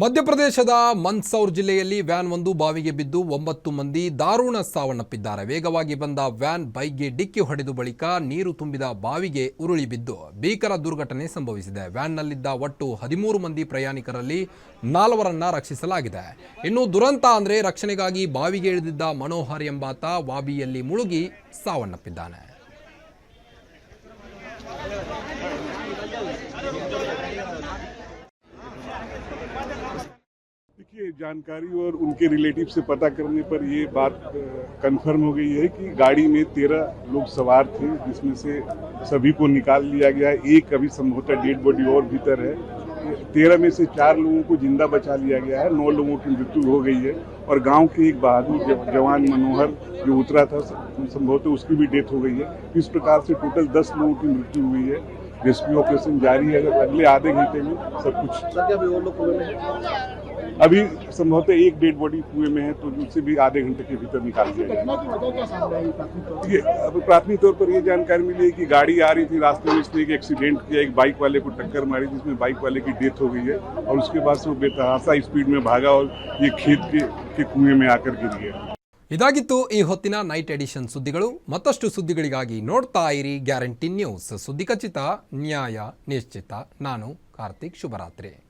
ಮಧ್ಯಪ್ರದೇಶದ ಮಂದ್ಸೌರ್ ಜಿಲ್ಲೆಯಲ್ಲಿ ವ್ಯಾನ್ ಒಂದು ಬಾವಿಗೆ ಬಿದ್ದು ಒಂಬತ್ತು ಮಂದಿ ದಾರುಣ ಸಾವನ್ನಪ್ಪಿದ್ದಾರೆ. ವೇಗವಾಗಿ ಬಂದ ವ್ಯಾನ್ ಬೈಕ್ಗೆ ಡಿಕ್ಕಿ ಹೊಡೆದು ಬಳಿಕ ನೀರು ತುಂಬಿದ ಬಾವಿಗೆ ಉರುಳಿ ಬಿದ್ದು ಭೀಕರ ದುರ್ಘಟನೆ ಸಂಭವಿಸಿದೆ. ವ್ಯಾನ್ನಲ್ಲಿದ್ದ ಒಟ್ಟು ಹದಿಮೂರು ಮಂದಿ ಪ್ರಯಾಣಿಕರಲ್ಲಿ ನಾಲ್ವರನ್ನ ರಕ್ಷಿಸಲಾಗಿದೆ. ಇನ್ನು ದುರಂತ ಅಂದರೆ ರಕ್ಷಣೆಗಾಗಿ ಬಾವಿಗೆ ಇಳಿದಿದ್ದ ಮನೋಹರ್ ಎಂಬಾತ ಬಾವಿಯಲ್ಲಿ ಮುಳುಗಿ ಸಾವನ್ನಪ್ಪಿದ್ದಾನೆ. देखिए जानकारी और उनके रिलेटिव से पता करने पर ये बात कंफर्म हो गई है कि गाड़ी में तेरह लोग सवार थे, जिसमें से सभी को निकाल लिया गया एक अभी संभवतः डेड बॉडी और भीतर है। तेरह में से चार लोगों को ज़िंदा बचा लिया गया है। नौ लोगों की मृत्यु हो गई है और गाँव के एक बहादुर जव- जवान मनोहर जो उतरा था, संभवतः उसकी भी डेथ हो गई है। इस प्रकार से टोटल दस लोगों की मृत्यु हुई है। रेस्क्यू ऑपरेशन जारी है अगले आधे घंटे में सब कुछ। सर अभी और लोग कुएँ में अभी संभवतः एक डेड बॉडी कुएँ में है तो उसे भी आधे घंटे के भीतर निकाल दिया जाएगा? ये अब प्राथमिक तौर पर ये जानकारी मिली है कि गाड़ी आ रही थी रास्ते में इसने एक एक्सीडेंट किया एक बाइक वाले को टक्कर मारी जिसमें बाइक वाले की डेथ हो गई है और उसके बाद से वो बेतहासा स्पीड में भागा और ये खेत के, के कुएँ में आकर गिर गया। ಇದಾಗಿತ್ತು ಈ ಹೊತ್ತಿನ ನೈಟ್ ಎಡಿಷನ್ ಸುದ್ದಿಗಳು. ಮತ್ತಷ್ಟು ಸುದ್ದಿಗಳಿಗಾಗಿ ನೋಡ್ತಾ ಇರಿ ಗ್ಯಾರಂಟಿ ನ್ಯೂಸ್ ಸುದ್ದಿ ಖಚಿತ, ನ್ಯಾಯ ನಿಶ್ಚಿತ. ನಾನು ಕಾರ್ತಿಕ್, ಶುಭರಾತ್ರಿ.